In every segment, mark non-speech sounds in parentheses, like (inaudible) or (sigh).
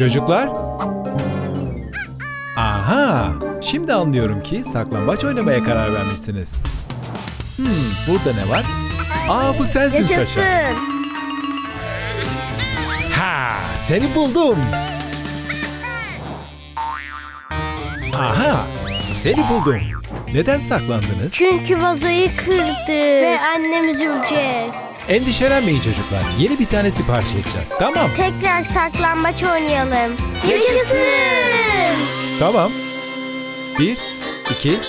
Çocuklar? Aha! Şimdi anlıyorum ki saklambaç oynamaya karar vermişsiniz. Hmm, burada ne var? Aa bu sensin Saşa. Yaşasın. Ha, seni buldum. Aha, seni buldum. Neden saklandınız? Çünkü vazoyu kırdı. Ve annem üzülecek. Endişelenmeyin çocuklar. Yeni bir tane sipariş edeceğiz. Tamam. Tekrar saklambaç oynayalım. Yaşasın. Tamam. Bir, iki.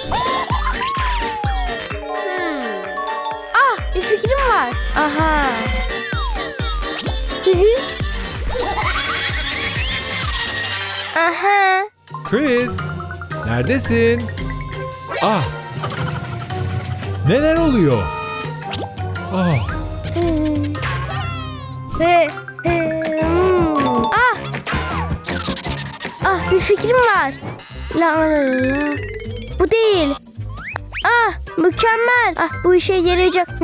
Ah bir fikrim var. Aha. Hı hı. Aha. Chris, neredesin? Ah. Neler oluyor? Ah, hmm. Ah. Ah bir fikrim var. La la la, la. Bu değil. Ah mükemmel. Ah bu işe yarayacak. (laughs)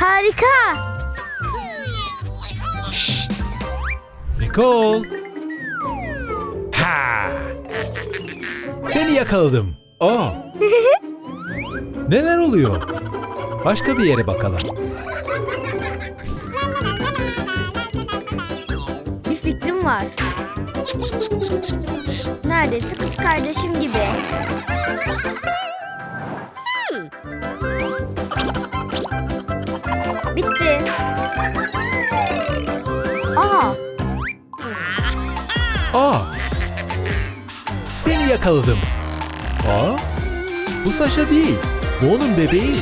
Harika. Nicole. Ha. Seni yakaladım. Oh. (laughs) Neler oluyor? Başka bir yere bakalım. Bir fikrim var. Neredeyse kız kardeşim gibi. Bitti. Aa, Aa. Seni yakaladım. Aa. Bu Saşa değil. Bu onun bebeği.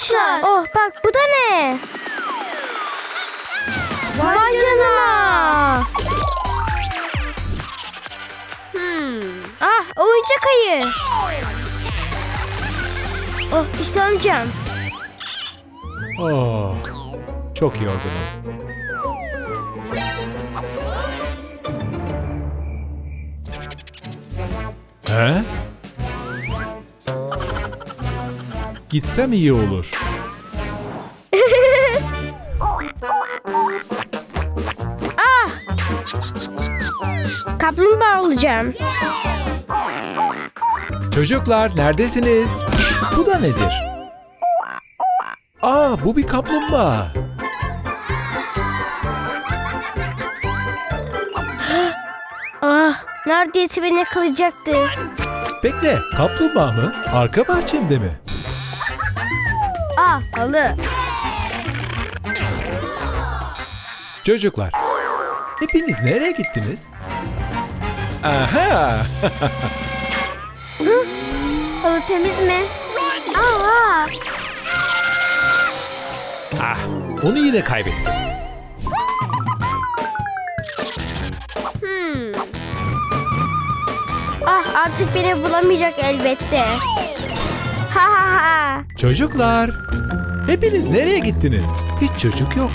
Arkadaşlar. Oh bak bu da ne? Vay canına. Hmm. Ah oyuncak ayı. Oh işte amcam. Oh. Çok yorgunum. He? Gitsem iyi olur. (laughs) Kaplumbağa olacağım. Çocuklar neredesiniz? Bu da nedir? Aa bu bir kaplumbağa. (gasps) Ah neredeyse beni yakalayacaktı. Bekle kaplumbağa mı? Arka bahçemde mi? Halı. Çocuklar hepiniz nereye gittiniz? Aha! (laughs) Halı temiz mi? Aa. Ah, onu yine kaybettim. Ah artık beni bulamayacak elbette. Ha ha ha. Çocuklar, hepiniz nereye gittiniz? Hiç çocuk yok.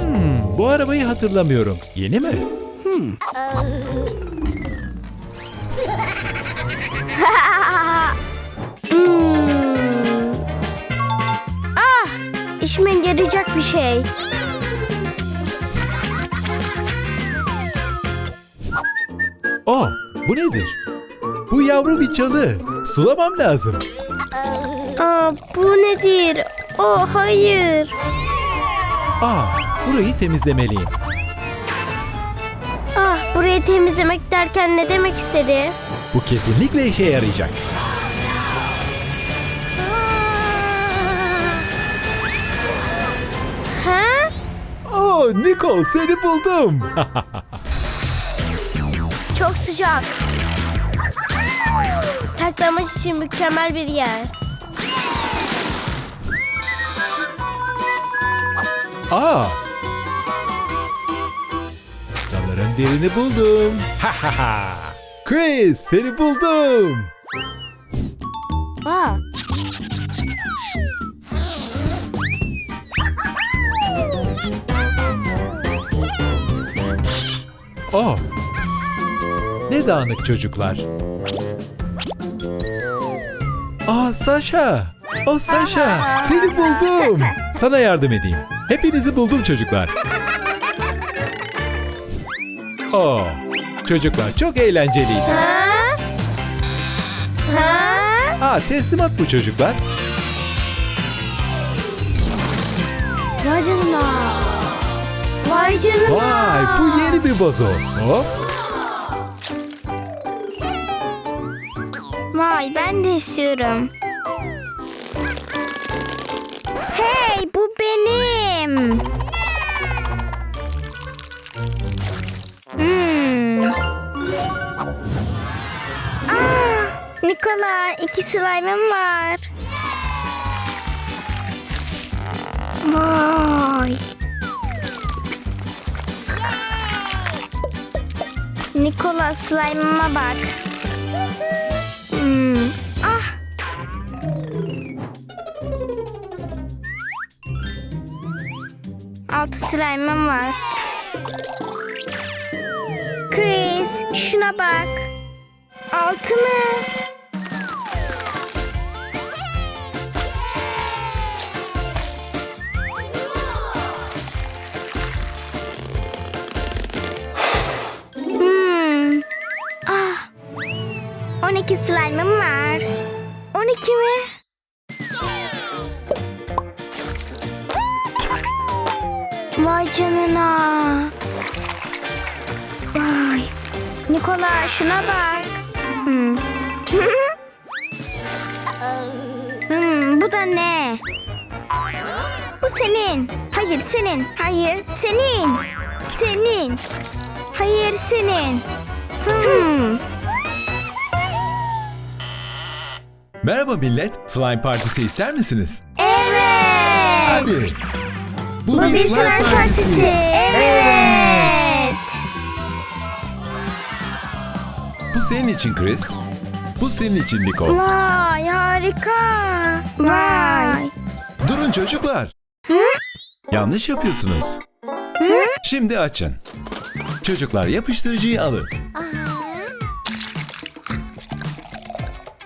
Hmm, bu arabayı hatırlamıyorum. Yeni mi? Hmm. (laughs) Ah işime yarayacak bir şey. Oh, bu nedir? Bu yavru bir çalı. Sulamam lazım. (laughs) Aa bu nedir? Oh hayır. Aa, burayı temizlemeliyim. Ah burayı temizlemek derken ne demek istedi? Bu kesinlikle işe yarayacak. Ha? Oh, Nicole seni buldum. (laughs) Çok sıcak. Saklanmak için mükemmel bir yer. Aa! Sanırım birini buldum. Ha ha ha. Chris seni buldum. Aa. Oh. Ne dağınık çocuklar. Aa Sasha. O Saşa, seni buldum. Sana yardım edeyim. Hepinizi buldum çocuklar. Oo, çocuklar çok eğlenceliydi. Ha? Ha? Aa, teslimat bu çocuklar. Vay canına. Vay canına. Vay, bu yeni bir vazo. Hop. Vay ben de istiyorum. İki slime'ım var. Vay. Nikola slime'ıma bak. Hmm. Ah. Altı slime'ım var. Chris, şuna bak. Altı mı? Canına. Vay. Nikola şuna bak. Hmm. (laughs) hmm, bu da ne? Bu senin. Hayır senin. Hayır senin. Senin. Hayır senin. Hmm. Merhaba millet. Slime partisi ister misiniz? Evet. Hadi. Bu bir slime partisi. Evet. Bu senin için Chris. Bu senin için Nicole. Vay harika. Vay. Durun çocuklar. Yanlış yapıyorsunuz. Şimdi açın. Çocuklar yapıştırıcıyı alın.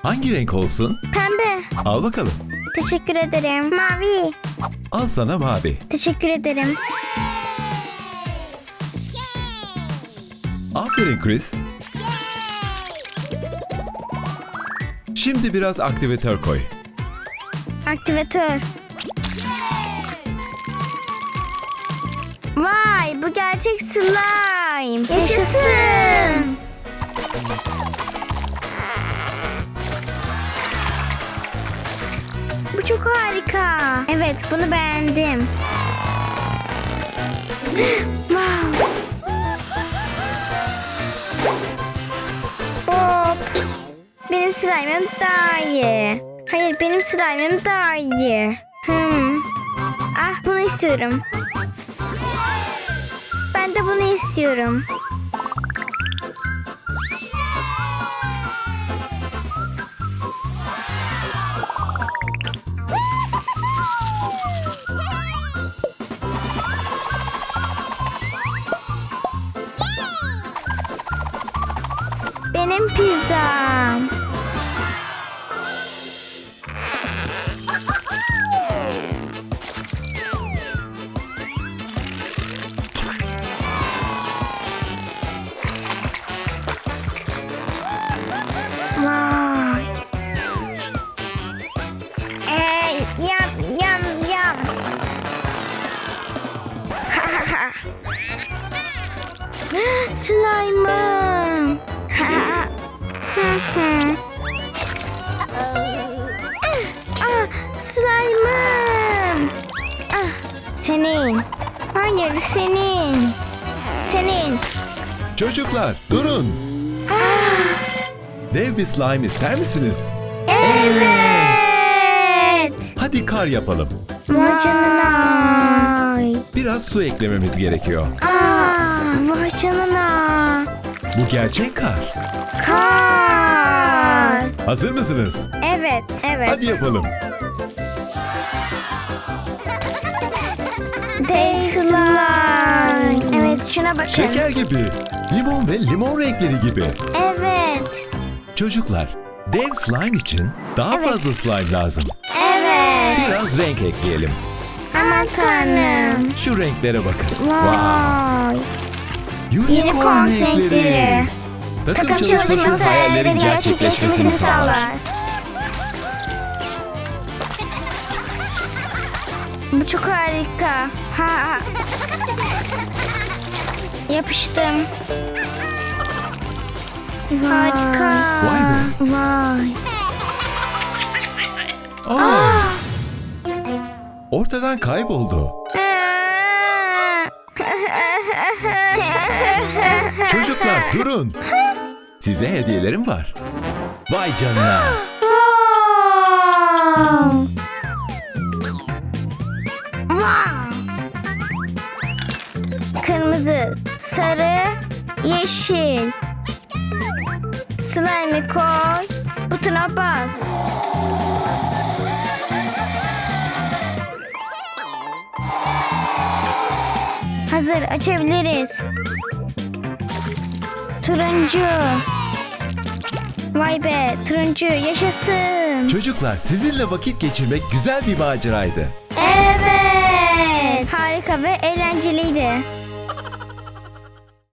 Hangi renk olsun? Pembe. Al bakalım. Teşekkür ederim. Mavi. Al sana mavi. Teşekkür ederim. Aferin Chris. Şimdi biraz aktivatör koy. Aktivatör. Vay bu gerçek slime. Yaşasın. Çok harika. Evet bunu beğendim. (gasps) wow. Benim slime'ım daha iyi. Hayır benim slime'ım daha iyi. Hmm. Ah bunu istiyorum. Ben de bunu istiyorum. Benim Çocuklar durun. Ah, Dev bir slime ister misiniz? evet. Hadi kar yapalım. Vay canına. Biraz su eklememiz gerekiyor. Aa, vay canına. Bu gerçek kar. Kar. Hazır mısınız? Evet, evet. Hadi yapalım. Dev slime. Evet, şuna bakın. Şeker gibi. Limon ve limon renkleri gibi. Evet. Çocuklar, dev slime için daha Evet. fazla slime lazım. Evet. Biraz renk ekleyelim. Aman tanrım. Şu renklere bakın. Wow. Vay. Unicorn renkleri. Takım, Takım çalışması hayallerin gerçekleşmesini sağlar. Bu çok harika. Ha. (laughs) Yapıştım. Harika. Vay be. Vay. Aa. Ortadan kayboldu. (laughs) Çocuklar durun. Size hediyelerim var. Vay canına. Kırmızı, sarı, yeşil. Slime'ı koy. Butona bas. Hazır açabiliriz. Turuncu. Vay be turuncu yaşasın. Çocuklar sizinle vakit geçirmek güzel bir maceraydı. Evet. Harika ve eğlenceliydi.